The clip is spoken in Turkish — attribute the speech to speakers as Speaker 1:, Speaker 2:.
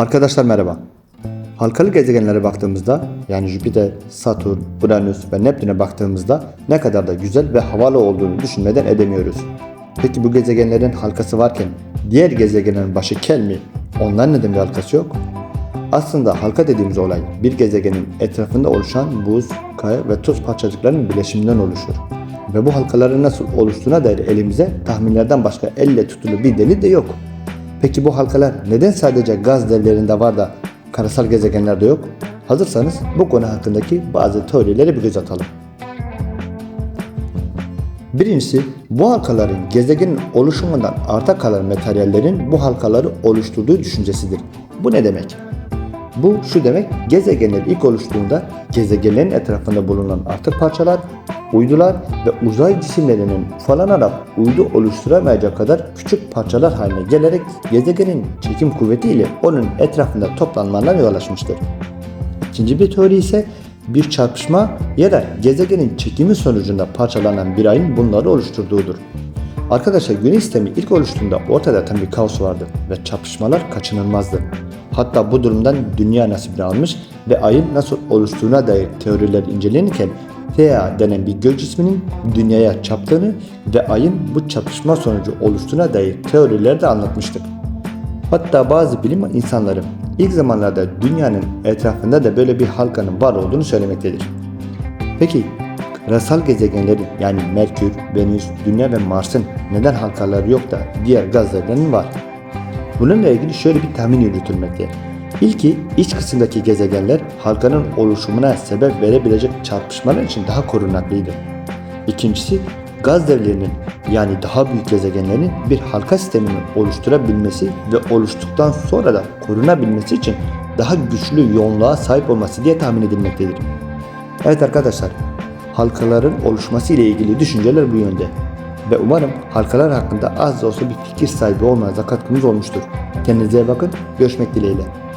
Speaker 1: Arkadaşlar merhaba. Halkalı gezegenlere baktığımızda yani Jüpiter, Satürn, Uranüs ve Neptün'e baktığımızda ne kadar da güzel ve havalı olduğunu düşünmeden edemiyoruz. Peki bu gezegenlerin halkası varken diğer gezegenlerin başı kel mi? Onların neden bir halkası yok? Aslında halka dediğimiz olay bir gezegenin etrafında oluşan buz, kaya ve tuz parçacıklarının birleşiminden oluşur. Ve bu halkaların nasıl oluştuğuna dair elimize tahminlerden başka elle tutulu bir delil de yok. Peki bu halkalar neden sadece gaz devlerinde var da karasal gezegenlerde yok? Hazırsanız bu konu hakkındaki bazı teorilere bir göz atalım. Birincisi bu halkaların gezegenin oluşumundan arta kalan materyallerin bu halkaları oluşturduğu düşüncesidir. Bu ne demek? Bu şu demek, gezegenler ilk oluştuğunda gezegenlerin etrafında bulunan artık parçalar, uydular ve uzay cisimlerinin ufalanarak uydu oluşturamayacak kadar küçük parçalar haline gelerek gezegenin çekim kuvvetiyle onun etrafında toplanmalarına yol açmıştır. İkinci bir teori ise bir çarpışma ya da gezegenin çekimi sonucunda parçalanan bir ayın bunları oluşturduğudur. Arkadaşlar güneş sistemi ilk oluştuğunda ortada tam bir kaos vardı ve çarpışmalar kaçınılmazdı. Hatta bu durumdan dünya nasibini almış ve ayın nasıl oluştuğuna dair teoriler incelenirken Thea denen bir gök cisminin dünyaya çarptığını ve ayın bu çarpışma sonucu oluştuğuna dair teorileri de anlatmıştık. Hatta bazı bilim insanları ilk zamanlarda dünyanın etrafında da böyle bir halkanın var olduğunu söylemektedir. Peki karasal gezegenlerin yani Merkür, Venüs, Dünya ve Mars'ın neden halkaları yok da diğer gazlarının var? Bununla ilgili şöyle bir tahmin yürütülmekte. İlki iç kısımdaki gezegenler halkanın oluşumuna sebep verebilecek çarpışmalar için daha korunaklıydı. İkincisi gaz devlerinin yani daha büyük gezegenlerin bir halka sistemini oluşturabilmesi ve oluştuktan sonra da korunabilmesi için daha güçlü yoğunluğa sahip olması diye tahmin edilmektedir. Evet arkadaşlar, halkaların oluşması ile ilgili düşünceler bu yönde. Ve umarım halkalar hakkında az da olsa bir fikir sahibi olmanıza katkımız olmuştur. Kendinize bakın, görüşmek dileğiyle.